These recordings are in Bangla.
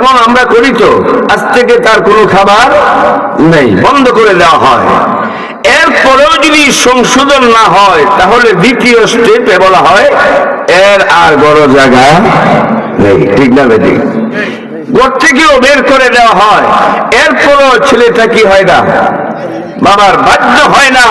এবং আমরা করি তো, আজ থেকে তার কোনো খাবার নেই, বন্ধ করে দেওয়া হয়। এরপরেও যদি সংশোধন না হয়, তাহলে দ্বিতীয় স্টেপে বলা হয়, এর আর বড় জায়গা নেই। ঠিক না বেদি ঘর থেকেও বের করে দেওয়া হয়। এরপরও ছেলেটা কি হয় না? বাবার বাধ্য হয় না।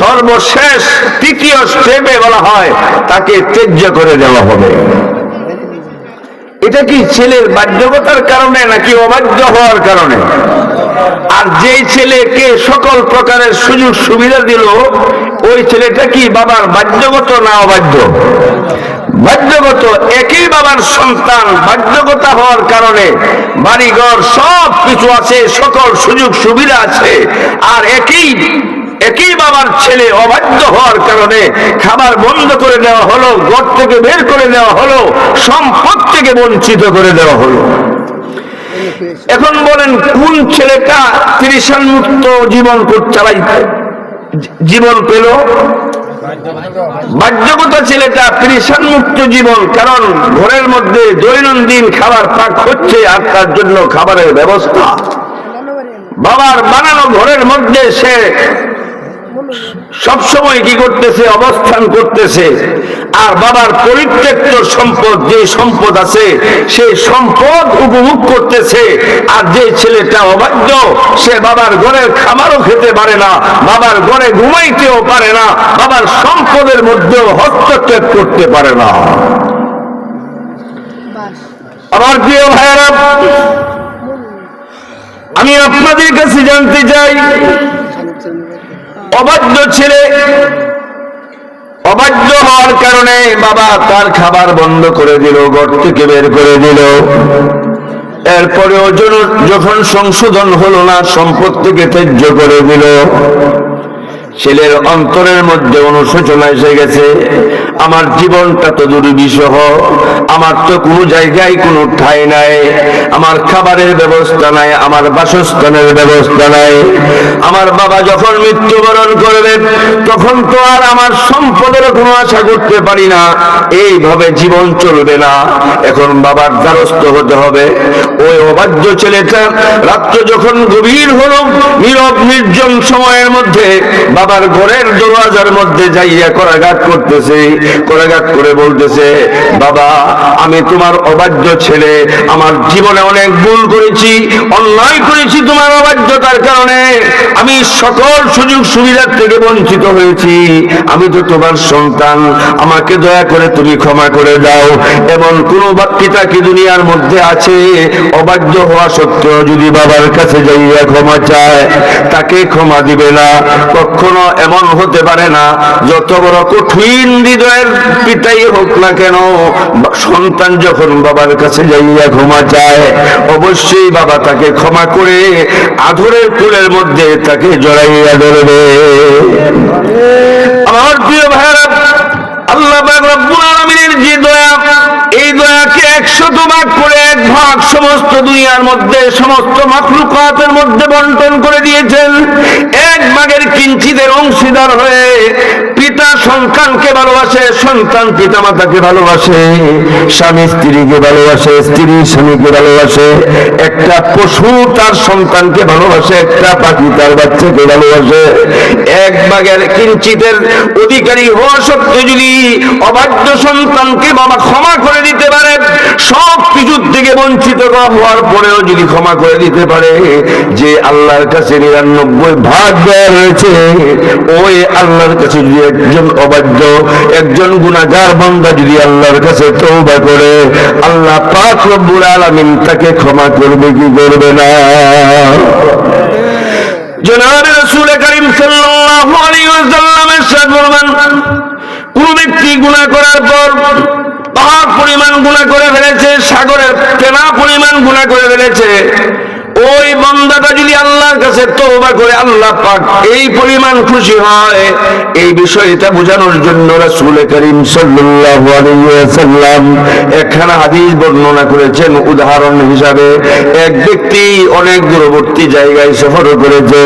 সর্বশেষ তৃতীয় স্টেপে বলা হয়, তাকে ত্যায্য করে দেওয়া হবে। এটা কি ছেলের বাধ্যকতার কারণে নাকি অবাধ্য হওয়ার কারণে? আর যেই ছেলেকে সকল প্রকারের সুযোগ সুবিধা দিল, ওই ছেলেটা কি বাবার বাধ্যগত না অবাধ্য? বাধ্যগত, একই বাবার সন্তান বাধ্যগতা হওয়ার কারণে বাড়িঘর সব কিছু আছে, সকল সুযোগ সুবিধা আছে, আর একই একই বাবার ছেলে অবাধ্য হওয়ার কারণে খাবার বন্ধ করে দেওয়া হলো, ঘর থেকে বের করে দেওয়া হলো, সম্পদ থেকে বঞ্চিত করে দেওয়া হলো। এখন বলেন, কোন ছেলেটা ত্রিশান মুক্ত জীবন চালাই জীবন পেল? বাধ্যগত ছেলেটা ত্রিশান মুক্ত জীবন, কারণ ঘরের মধ্যে দৈনন্দিন খাবার পাক হচ্ছে আর তার জন্য খাবারের ব্যবস্থা। বাবার বানানো ঘরের মধ্যে সে সবসময় কি করতেছে? অবস্থান করতেছে। আর বাবার পরিত্যক্ত সম্পদ, যে সম্পদ আছে সেই সম্পদ উপভোগ করতেছে। আর যে ছেলেটা অবাধ্য, সে বাবার ঘরের খাবারও খেতে পারে না, বাবার ঘরে ঘুমাইতেও পারে না, বাবার সম্পদের মধ্যেও হস্তক্ষেপ করতে পারে না। আমার প্রিয় ভাইয়েরা, আমি আপনাদের কাছে জানতে চাই অবাধ্য ছেলে। অবাধ্য হওয়ার কারণে বাবা তার খাবার বন্ধ করে দিল, ঘর থেকে বের করে দিল। এরপরে যখন সংশোধন হলো না সম্পদ থেকে ত্যায্য করে দিল। ছেলের অন্তরের মধ্যে অনুশোচনা এসে গেছে। আমার জীবনটা তো দুর্বিষহ, আমার তো কোনো জায়গায় কোনো ঠাই নাই, আমার খাবারের ব্যবস্থা নাই, আমার বাসস্থানের ব্যবস্থা নাই। আমার বাবা যখন মৃত্যুবরণ করবে, তখন তো আর আমার সম্পদের কোনো আশা করতে পারি না। এইভাবে জীবন চলবে না। এখন বাবার দ্বারস্থ হতে হবে। ওই অবাধ্য ছেলেটা রাত্র যখন গভীর হলো, নীরব নির্জন সময়ের মধ্যে বাবার ঘরের দরওয়াজার মধ্যে যাইয়া করাঘাত করতেছে। করে বলতেছে, বাবা, আমি তোমার অবাধ্য ছেলে, আমার জীবনে অনেক ভুল করেছি, অন্যায় করেছি তোমার অবাধ্যতার কারণে। আমি সকল সুযোগ সুবিধার থেকে বঞ্চিত হয়েছি। আমি তো তোমার সন্তান, আমাকে দয়া করে তুমি ক্ষমা করে দাও। এমন কোন বাক্যটা কি দুনিয়ার মধ্যে আছে? অবাধ্য হওয়া সত্ত্বেও যদি বাবার কাছে যাইয়া ক্ষমা চায়, তাকে ক্ষমা দিবে না। কখনো এমন হতে পারে না, যত বড় কঠিন হৃদয়ের পিতাই হোক না কেন, সন্তান যখন বাবার কাছে যাইয়া ক্ষমা চায় অবশ্যই বাবা তাকে ক্ষমা করে আধরের কুলের মধ্যে তাকে জড়াইয়া ধরবে। আমার প্রিয় ভাইরা আল্লাহ রব্বুল আলামিনের যে দয়া, এই দয়াকে একশত ভাগ করে এক ভাগ সমস্ত দুনিয়ার মধ্যে, সমস্ত মাখলুকাতের মধ্যে বন্টন করে দিয়েছেন। এক ভাগের কিঞ্চিদের অংশীদার হয়ে পিতা সন্তানকে ভালোবাসে, সন্তান পিতা মাতাকে ভালোবাসে, স্বামী স্ত্রীকে ভালোবাসে, স্ত্রী স্বামীকে ভালোবাসে, একটা পশু তার সন্তানকে ভালোবাসে, একটা পাখি তার বাচ্চাকে ভালোবাসে। এক ভাগের কিঞ্চিতের অধিকারী হওয়া সত্ত্বেও যদি অবাধ্য সন্তানকে বাবা ক্ষমা করে দিতে পারে, সব কিছুর থেকে বঞ্চিত হওয়ার পরেও যদি ক্ষমা করে দিতে পারে, যে আল্লাহর কাছে নিরানব্বই ভাগ দেওয়া রয়েছে, ওই আল্লাহর কাছে যদি একজন অবাধ্য, একজন গুণাগার বান্দা যদি আল্লাহর কাছে তৌবা করে, আল্লাহ পাক রব্বুল আলামিন তাকে ক্ষমা করবে, কি করবে না? জনাব রাসূল করিম সাল্লাল্লাহু আলাইহি ওয়াসাল্লাম ইরশাদ ফরমান, কোন ব্যক্তি গুনাহ করার পর পাহাড় পরিমাণ গুনাহ করে ফেলেছে, সাগরের ফেনা পরিমাণ গুনাহ করে ফেলেছে ওই বন্দাটা যদি আল্লাহর কাছে তওবা করে আল্লাহ পাক এই পরিমাণ খুশি হয়, এই বিষয়টা বোঝানোর জন্য রাসূল করিম সাল্লাল্লাহু আলাইহি ওয়াসাল্লাম একখানা হাদিস বর্ণনা করেছেন। উদাহরণ হিসাবে, এক ব্যক্তি অনেক দূরবর্তী জায়গায় সফর করেছে,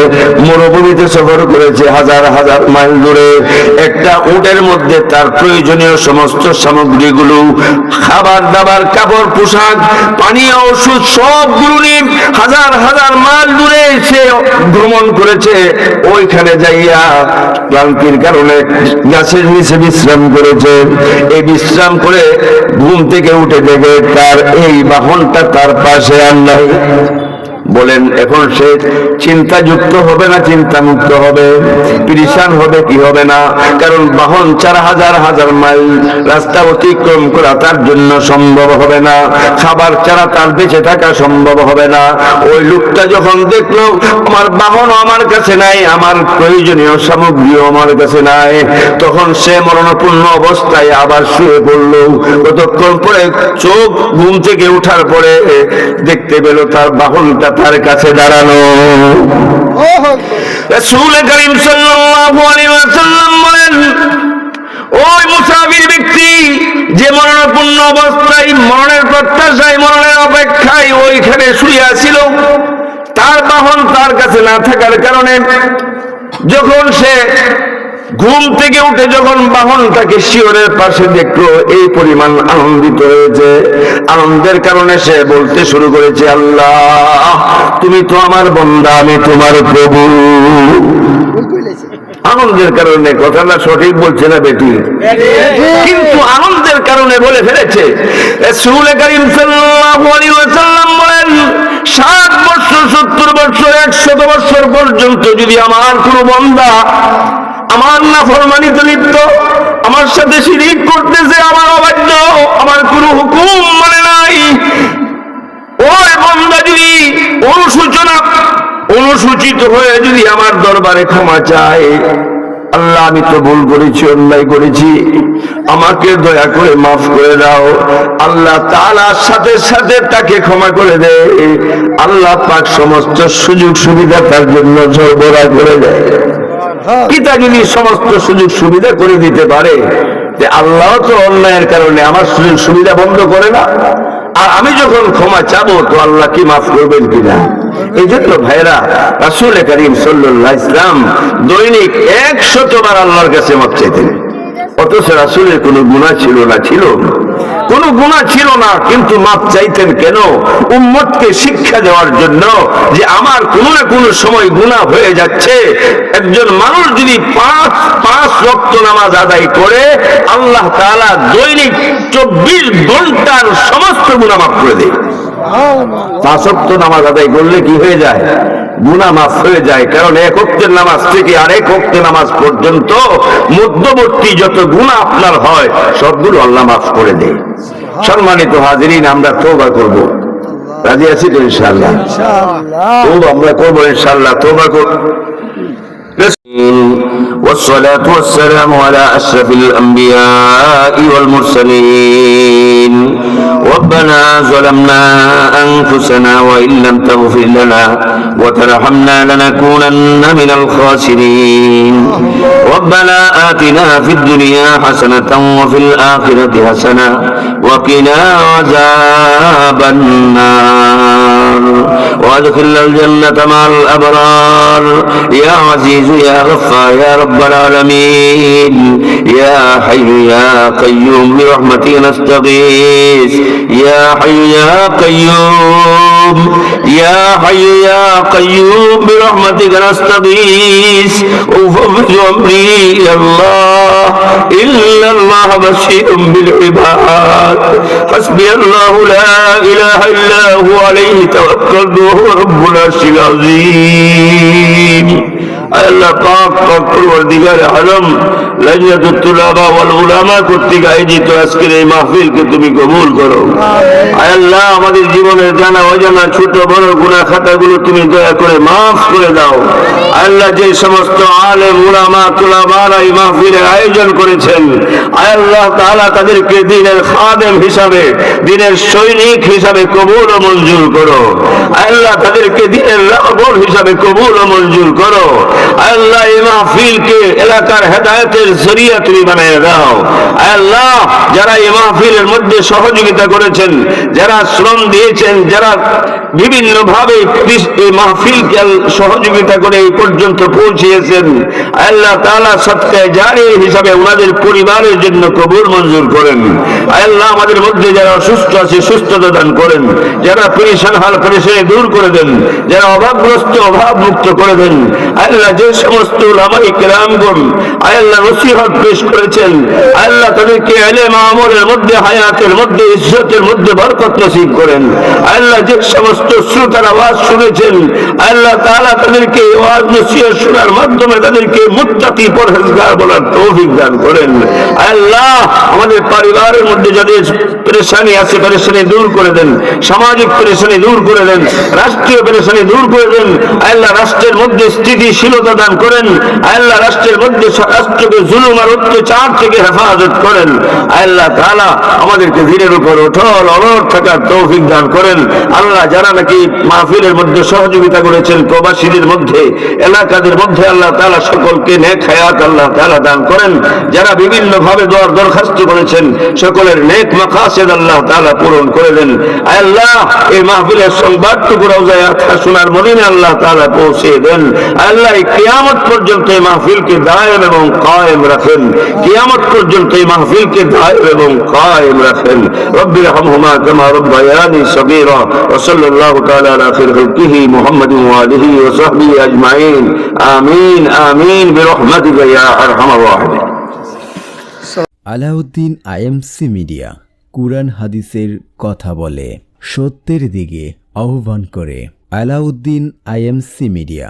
মরুভূমিতে সফর করেছে হাজার হাজার মাইল দূরে। একটা উটের মধ্যে তার প্রয়োজনীয় সমস্ত সামগ্রীগুলো, খাবার দাবার, কাপড়, পোশাক পানীয় ওষুধ, সবগুলো নিয়ে হাজার হাজার হাজার মাইল দূরে সে ভ্রমণ করেছে, ওইখানে যাইয়া ক্লান্তির কারণে গাছের নিচে বিশ্রাম করেছে। এই বিশ্রাম করে ঘুম থেকে উঠে দেখে তার এই বাহনটা তার পাশে আর নাই। বলেন, এখন সে চিন্তাযুক্ত হবে না চিন্তা মুক্ত হবে? পিরিসান হবে কি হবে না? কারণ বাহন চার হাজার হাজার মাইল রাস্তা অতিক্রম করা তার জন্য সম্ভব হবে না। খাবার ছাড়া তার বেঁচে থাকা সম্ভব হবে না। ওই লোকটা যখন দেখল, আমার বাহন আমার কাছে নাই, আমার প্রয়োজনীয় সামগ্রীও আমার কাছে নাই। তখন সে মরণপূর্ণ অবস্থায় আবার শুয়ে পড়ল। কতক্ষণ পরে চোখ ঘুম থেকে উঠার পরে দেখতে পেল তার বাহনটা তার কাছে দাঁড়ানো। রাসূল করিম সাল্লাল্লাহু আলাইহি ওয়াসাল্লাম বলেন ওই মুসাফির ব্যক্তি যে মরণপূর্ণ অবস্থায় মরণের প্রত্যাশায় মরণের অপেক্ষায় ওইখানে শুয়ে ছিল তার বাহন তার কাছে না থাকার কারণে যখন সে ঘুম থেকে উঠে যখন বাহনটাকে শিওরের পাশে দেখল, এই পরিমাণ আনন্দিত হয়েছে। আনন্দের কারণে সে বলতে শুরু করেছে, আল্লাহ, তুমি তো আমার বন্দা, আমি তোমার প্রভু। আনন্দের কারণে, কথাটা সঠিক বলছে না বেটি? কিন্তু আনন্দের কারণে বলে ফেলেছে করিম বছর, সত্তর বছর, একশত বছর পর্যন্ত যদি আমার কোনো বন্দা আমার না ফরমানিত লিপ্ত, আমার সাথে শিরিক করতেছে, আমার অবাধ্য, আমার কোনো হুকুম মানে নাই। ওই বন্দা যদি অনুসূচনা অনুসূচিত হয়ে যদি আমার দরবারে ক্ষমা চায়, আল্লাহ, আমি তো ভুল করেছি, অন্যায় করেছি। আমাকে দয়া করে মাফ করে দাও। আল্লাহ তাআলার সাথে সাথে তাকে ক্ষমা করে দেয় আল্লাহ পাক সমস্ত সুযোগ সুবিধা তার জন্য সরবরাহ করে দেয়। পিতা যদি সমস্ত সুযোগ সুবিধা করে দিতে পারে যে আল্লাহ তো অন্যায়ের কারণে আমার সুযোগ সুবিধা বন্ধ করে না। আর আমি যখন ক্ষমা চাবো তো আল্লাহ কি মাফ করবেন কিনা? এই জন্য ভাইরা রাসুল করিম সাল্লাহ ইসলাম দৈনিক একশতবার আল্লাহর কাছে মাপ চাইতেন। অথচ রাসুলের কোনো গুণা ছিল না ছিল কোনো গুণা ছিল না কিন্তু মাপ চাইতেন কেন? উম্মতকে শিক্ষা দেওয়ার জন্য যে আমার কোনো না কোনো সময় গুণা হয়ে যাচ্ছে। একজন মানুষ যদি পাঁচ পাঁচ রক্ত নামাজ আদায় করে আল্লাহ তাআলা দৈনিক চব্বিশ ঘণ্টার সমস্ত গুণা মাফ করে দেয়। পাঁচ ওয়াক্ত নামাজ আদায় করলে কি হয়ে যায়? গুনা মাফ হয়ে যায়। কারণ এক অক্টের নামাজ থেকে আরেক অক্টে নামাজ পর্যন্ত মধ্যবর্তী যত গুণা আপনার হয় সবগুলো আল্লাহ মাফ করে দেয়। সম্মানিত হাজিরিন আমরা তোবা করব। রাজি আছি তো ইনশাল্লাহ আমরা করব ইনশাল্লাহ তোবা করব والصلاة والسلام على أشرف الأنبياء والمرسلين. ربنا ظلمنا أنفسنا وإن لم تغفر لنا وترحمنا لنكونن من الخاسرين. ربنا آتنا في الدنيا حسنة وفي الآخرة حسنة وقنا عذاب النار. وادخلنا الجنة مع الأبرار. يا عزيز يا غفار يا رب العالمين. يا حي يا قيوم برحمتك نستغيث. يا حي يا قيوم. يا حي يا قيوم برحمتك نستغيث. وفوض أمري إلى الله. إلا الله بشير بالعباد. حسبي الله لا إله إلا هو عليه توكلت وهو رب العرش العظيم আল্লাহ পাক পাক আলম লাজনাতুত তুলাবা ওয়াল উলামা কর্তৃক আয়োজিত আজকের এই মাহফিলকে তুমি কবুল করো। আল্লাহ আমাদের জীবনের জানা অজানা ছোট বড় খাতাগুলো তুমি দয়া করে মাফ করে দাও। আল্লাহ যে সমস্ত আলেম উলামা তুলামারা এই মাহফিলের আয়োজন করেছেন আল্লাহ তাআলা তাদেরকে দিনের খাদেম হিসাবে দিনের সৈনিক হিসাবে কবুল ও মঞ্জুর করো। আল্লাহ তাদেরকে দিনের রাবণ হিসাবে কবুল ও মঞ্জুর করো। আল্লাহ, এই মাহফিলকে এলাকার হেদায়েতের জরিয়া তুমি বানিয়ে দাও। আল্লাহ, যারা এই মাহফিলের মধ্যে সহযোগিতা করেছেন, যারা শ্রম দিয়েছেন, যারা বিভিন্ন ভাবে এই মাহফিলকে সহযোগিতা করে এই পর্যন্ত পৌঁছিয়েছেন, আল্লাহ তাআলা সৎকায় জারি হিসাবে ওনাদের পরিবারের জন্য কবুল মঞ্জুর করেন। আল্লাহ আমাদের মধ্যে যারা অসুস্থ আছে, সুস্থতা দান করেন। যারা পেরেশান হাল পেরেশানি দূর করে দেন, যারা অভাবগ্রস্ত অভাব মুক্ত করে দেন, আল্লাহ যে সমস্ত আল্লাহ নসিহত পেশ করেছেন, আল্লাহ তাদেরকে মধ্যে, হায়াতের মধ্যে, ইজ্জতের মধ্যে বরকত নসিব করেন। আল্লাহ যে সমস্ত শ্রোতার আওয়াজ শুনেছেন, আল্লাহ তাদেরকে আওয়াজ নসিহত শোনার মাধ্যমে তাদেরকে পরহেজগার বলার তৌফিক দান করেন। আল্লাহ আমাদের পরিবারের মধ্যে যাদের পেরেশানি আছে, পেরেশানি দূর করে দেন, সামাজিক পেরেশানি দূর করে দেন, রাষ্ট্রীয় পেরেশানি দূর করে দেন, আল্লাহ রাষ্ট্রের মধ্যে স্থিতিশীলতা দান করেন। আল্লাহ রাষ্ট্রের মধ্যে রাষ্ট্রকে জুলুম আর অত্যাচার থেকে হেফাজত করেন। আল্লাহ তাআলা আমাদেরকে ধীরের উপর অটল অনড় থাকার তৌফিক দান করেন। আল্লাহ যারা নাকি মাহফিলের মধ্যে সহযোগিতা করেছেন প্রবাসীদের মধ্যে, এলাকাদের মধ্যে আল্লাহ তাআলা সকলকে নেক হায়াত আল্লাহ তাআলা দান করেন। যারা বিভিন্ন ভাবে দর দরখাস্ত করেছেন, সকলের নেক মাকাসেদ আল্লাহ তাআলা পূরণ করে দেন। আল্লাহ এই মাহফিলের সংবাদটুকু রওজায় আথা শোনার মদিনে আল্লাহ তাআলা পৌঁছে দেন। আল্লাহ এই কিয়ামত পর্যন্ত এই মাহফিলকে দায়েম এবং কায়েম রাখেন। কিয়ামত পর্যন্ত এই মাহফিলকে দায়েম এবং কায়েম রাখেন। রব্বির রহমহুমা কামা রব্বায়ানি সগীরা ওয়া সাল্লাল্লাহু তাআলা আলা খাইর খালকিহি মুহাম্মাদিন ওয়া আলিহি ওয়া সাহবিহি আজমাইন। আমিন আমিন, বিরহমাতিকা ইয়া আরহামার রাহিমিন। আলাউদ্দিন আইএমসি মিডিয়া, কুরআন হাদিসের কথা বলে, সত্যের দিকে আহ্বান করে, আলাউদ্দিন আইএমসি মিডিয়া।